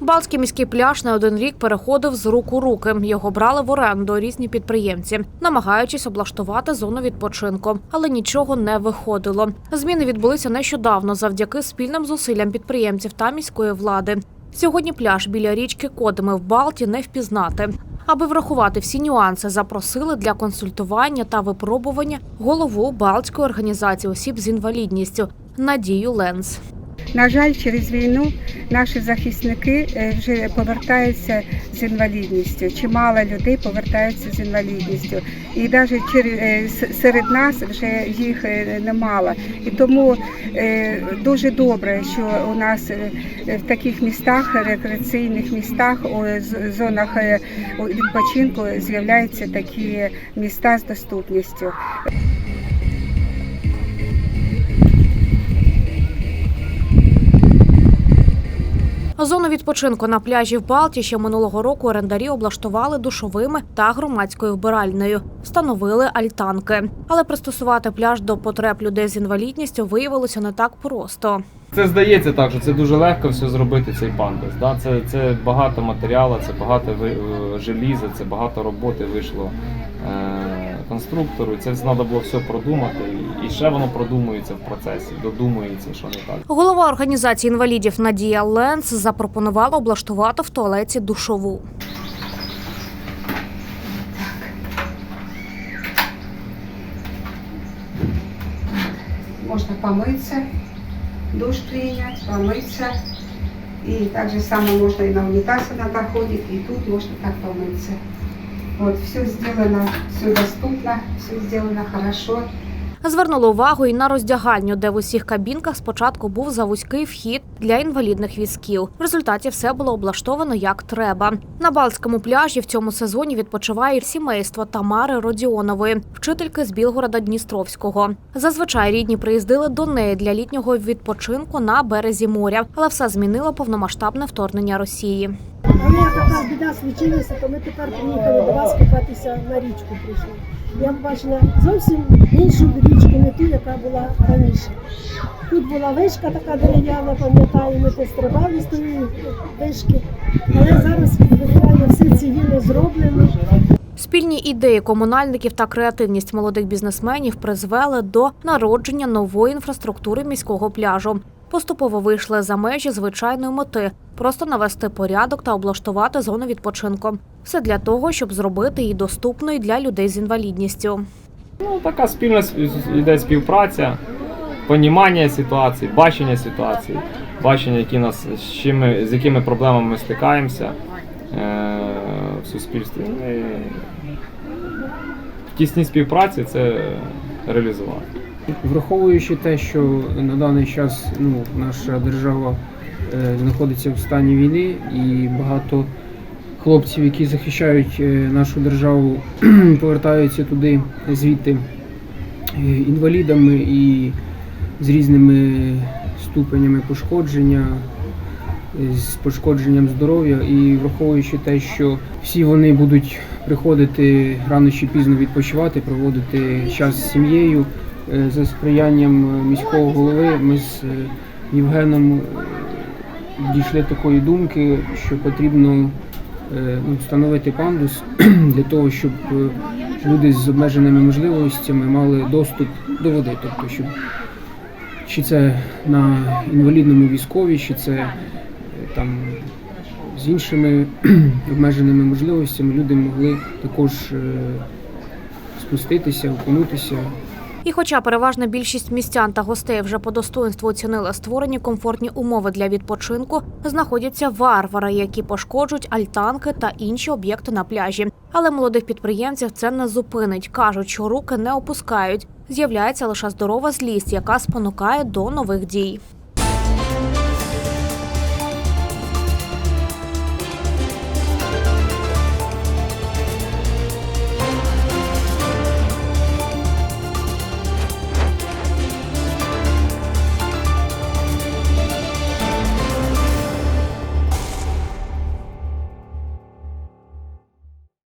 Балтський міський пляж не один рік переходив з рук у руки. Його брали в оренду різні підприємці, намагаючись облаштувати зону відпочинку, але нічого не виходило. Зміни відбулися нещодавно завдяки спільним зусиллям підприємців та міської влади. Сьогодні пляж біля річки Кодими в Балті не впізнати. Аби врахувати всі нюанси, запросили для консультування та випробування голову Балтської організації осіб з інвалідністю Надію Ленс. На жаль, через війну наші захисники е, вже повертаються з інвалідністю. Чимало людей повертаються з інвалідністю, і навіть серед нас вже їх е, немало. І тому е, дуже добре, що у нас е, в таких містах, рекреаційних містах, у зонах е, відпочинку з'являються такі міста з доступністю. Зону відпочинку на пляжі в Балті ще минулого року орендарі облаштували душовими та громадською вбиральнею, встановили альтанки. Але пристосувати пляж до потреб людей з інвалідністю виявилося не так просто. Це здається так, що це дуже легко все зробити цей пандус. Да? Це, це багато матеріалу, це багато ви- е, желіза, це багато роботи вийшло е, конструктору. Це треба було все продумати. І, і ще воно продумується в процесі, додумується, що не так. Голова організації інвалідів Надія Ленц запропонувала облаштувати в туалеті душову. Можно помыться, душ принять, помыться. И так же самое можно и на унитаз иногда ходит, и тут можно так помыться. Вот, все сделано, все доступно, все сделано хорошо. Звернули увагу і на роздягальню, де в усіх кабінках спочатку був завузький вхід для інвалідних візків. В результаті все було облаштовано як треба. На Балтському пляжі в цьому сезоні відпочиває сімейство Тамари Родіонової, вчительки з Білгорода Дністровського. Зазвичай рідні приїздили до неї для літнього відпочинку на березі моря, але все змінило повномасштабне вторгнення Росії. Мене така біда случилася, то ми тепер приїхали до вас купатися на річку прийшли. Я побачила зовсім іншу річку, не ту, яка була раніше. Тут була вишка така дерев'яна, пам'ятаю, ми пострибали з тої вишки. Але зараз виглядає все цивільно зроблено. Спільні ідеї комунальників та креативність молодих бізнесменів призвели до народження нової інфраструктури міського пляжу. Поступово вийшли за межі звичайної мети просто навести порядок та облаштувати зону відпочинку. Все для того, щоб зробити її доступною для людей з інвалідністю. Ну, така спільна сп- йде співпраця, понімання ситуації, бачення ситуації, бачення, які нас, з, чим з якими проблемами ми стикаємося е, в суспільстві. Ну, в тісній співпраці це реалізувати. Враховуючи те, що на даний час ну, наша держава е, знаходиться в стані війни і багато хлопців, які захищають е, нашу державу, повертаються туди звідти е, інвалідами і з різними ступенями пошкодження, е, з пошкодженням здоров'я, і враховуючи те, що всі вони будуть приходити рано чи пізно відпочивати, проводити час з сім'єю. Е, За сприянням е, міського голови ми з е, Євгеном дійшли такої думки, що потрібно ну, встановити пандус для того, щоб люди з обмеженими можливостями мали доступ до води. Тобто, щоб чи це на інвалідному військові, чи це там з іншими обмеженими можливостями люди могли також спуститися, окунутися. І хоча переважна більшість містян та гостей вже по достоинству оцінили створені комфортні умови для відпочинку, знаходяться варвари, які пошкоджують альтанки та інші об'єкти на пляжі. Але молодих підприємців це не зупинить. кажуть, що руки не опускають. З'являється лише здорова злість, яка спонукає до нових дій.